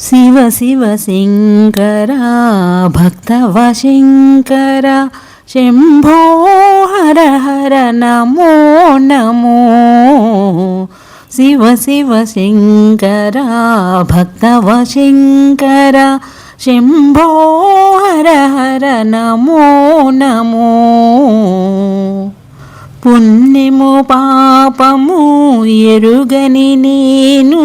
శివ శివ శంకర భక్తవ శంకర శంభో హర హర నమో నమో. శివ శివ శంకర భక్తవ శంకర శంభో హర హర నమో నమో. పుణ్యము పాపము ఎరుగని నేను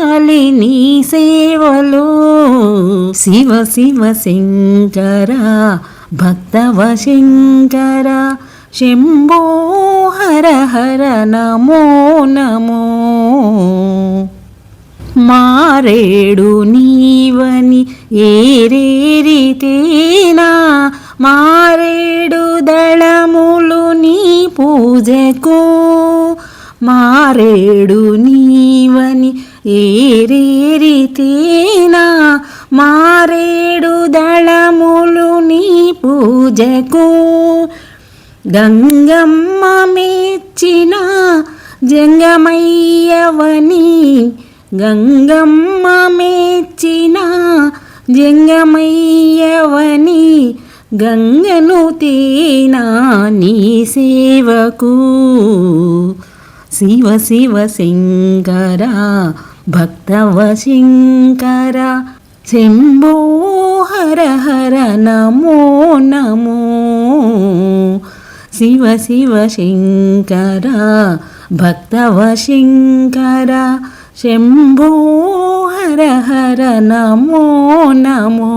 చేయాలి నీ సేవలో శివ శివ శంకర భక్తవ శంకర శంభో హర హర నమో నమో. మారేడు నీవని ఏరేరితేనా మారేడు దళములు నీ పూజకు మారేడు నీవని ఏరేరితేనా మారేడు దళములు నీ పూజకు. గంగమ్మ మెచ్చిన జంగమయ్యవని గంగమ్మ మెచ్చిన జంగమయ్యవని గంగను తేనా నీ సేవకు. శివ శివ శంకరా భక్తవశంకర శంభో హర హర నమో నమో. శివ శివ శంకర భక్తవశంకర శంభో హర హర నమో నమో.